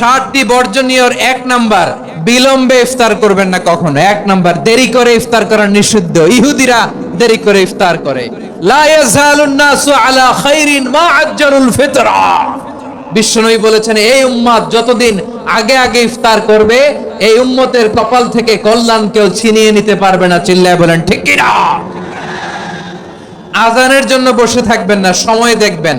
ষাটটি বর্জনীয়র এক নাম্বার বিলম্বে ইফতার করবেন না কখনো। এক নাম্বার, দেরি করে ইফতার করা নিষিদ্ধ। ইহুদিরা দেরি করে ইফতার করে। বিশ্বনবী বলেছেন, এই উম্মত যতদিন আগে আগে ইফতার করবে, এই উম্মতের কপাল থেকে কল্যাণ কেউ ছিনিয়ে নিতে পারবে না। চিল্লায় বলেন, ঠিক কি না আজানের জন্য বসে থাকবেন না, সময় দেখবেন।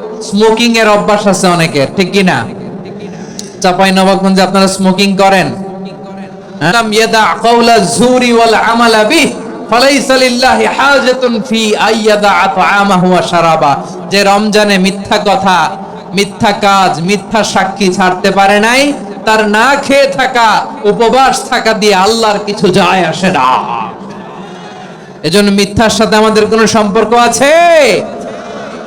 স্মোকিং এর অভ্যাস আছে অনেকের, ঠিক কি না? চাপাই নবাবগঞ্জে আপনারা স্মোকিং করেন। লাম ইয়াদা কাওলা ওয়াল লিল্লাহি হাজাতুন ফি আইয়াদা আতআমাহু ওয়া শারাবা। যে রমজানে মিথ্যা কথা, মিথ্যা কাজ, মিথ্যা সাক্ষী ছাড়তে পারে নাই, তার না খেয়ে থাকা, উপবাস থাকা দিয়ে আল্লাহর কিছু যায় আসে না। এজন্য মিথ্যার সাথে আমাদের কোনো সম্পর্ক আছে?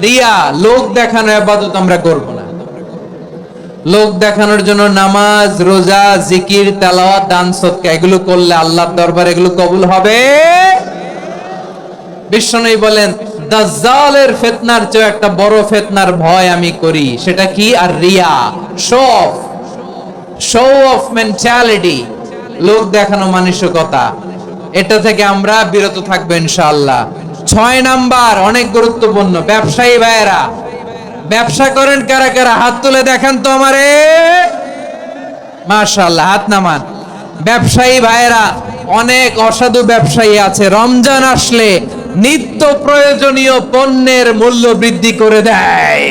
রিয়া, লোক দেখানো আবাদত আমরা করব না। লোক দেখানোর জন্য নামাজ, রোজা, জিকির, তেলাওয়াত, দান, সৎকা, এগুলো করলে আল্লাহর দরবারে এগুলো কবুল হবে? বিশ্বনবী বলেন, দাজ্জালের ফিতনার চেয়ে একটা বড় ফিতনার ভয় আমি করি। সেটা কি? আর Riya show off show off mentality লোক দেখানো মানসিকতা। এটা থেকে আমরা বিরত থাকব ইনশাআল্লাহ। ছয় নাম্বার, অনেক গুরুত্বপূর্ণ। ব্যবসায়ী ভাইয়েরা, ব্যবসা করেন কারা কারা? হাত তুলে দেখান তো আমারে। মাশাআল্লাহ, হাত নামান। ব্যবসায়ী ভাইয়েরা, অনেক অসাধু ব্যবসায়ী আছে। রমজান আসলে নিত্য প্রয়োজনীয় পণ্যের মূল্য বৃদ্ধি করে দেয়।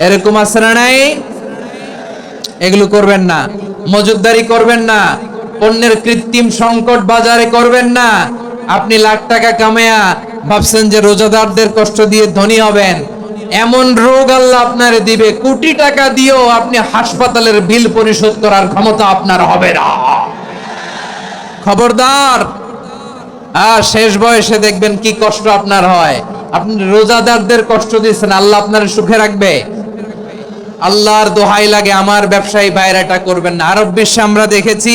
এরকম আছে না নাই? এগুলো করবেন না। মজুদদারি করবেন না। পণ্যের কৃত্রিম সংকট বাজারে করবেন না। আপনি লাখ টাকা কামায়া ভাবছেন যে রোজাদারদের কষ্ট দিয়ে ধনী হবেন। এমন রোগ আল্লাহ আপনারে দিবে, কোটি টাকা দিয়েও আপনি হাসপাতালের বিল পরিশোধ করার ক্ষমতা আপনার হবে না। খবরদার আর শেষ বয়সে দেখবেন কি কষ্ট আপনার হয়। আপনি রোজাদারদের কষ্ট দিচ্ছেন আল্লাহ আপনার সুখে রাখবে। আল্লাহর দোহাই লাগে, আমার ব্যবসায়ী বাইরেটা করবেন না। আরব বিশ্বে আমরা দেখেছি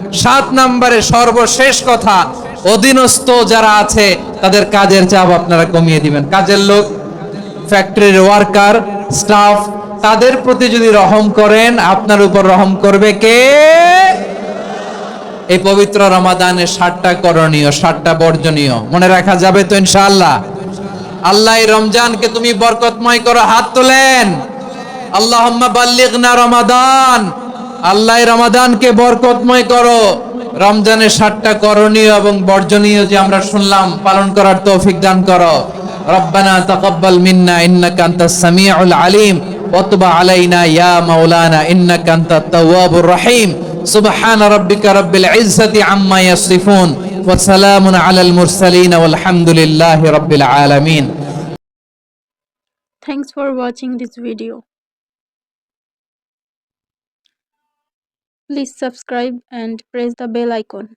সাত নম্বরে সর্বশেষ কথা, অধীনস্থ যারা আছে, তাদের কাজের চাপ আপনারা কমিয়ে দিবেন। কাজের লোক, ফ্যাক্টরির ওয়ার্কার, স্টাফ, তাদের প্রতি যদি রহম করেন, আপনার উপর রহম করবে কে? এই পবিত্র রমাদানের ষাটটা করণীয় ষাটটা বর্জনীয়। মনে রাখা যাবে তো ইনশাআল্লাহ? আল্লাহ রমজানকে তুমি বরকতময় করো হাত তোলেন। আল্লাহ বাল্লিগনা রমাদান। আল্লাহ রমাদানকে বরকতময় করো। রমজানের ষাটটা করণীয় এবং বর্জনীয় যে আমরা শুনলাম, পালন করার তৌফিক দান করো। রব্বানা তাকাব্বাল মিন্না ইন্নাকা আনতাস সামিউল আলিম, ওয়া তুব আলাইনা ইয়া মাওলানা ইন্নাকা আনতাত তাওয়াবুর রহিম। সুবহান রাব্বিকা রাব্বিল ইজ্জাতি আম্মা ইয়াসিফুন, ওয়া সালামুন আলাল মুরসালিন ওয়াল হামদুলিল্লাহি রাব্বিল আলামিন। Thanks for watching this video. Please subscribe and press the bell icon.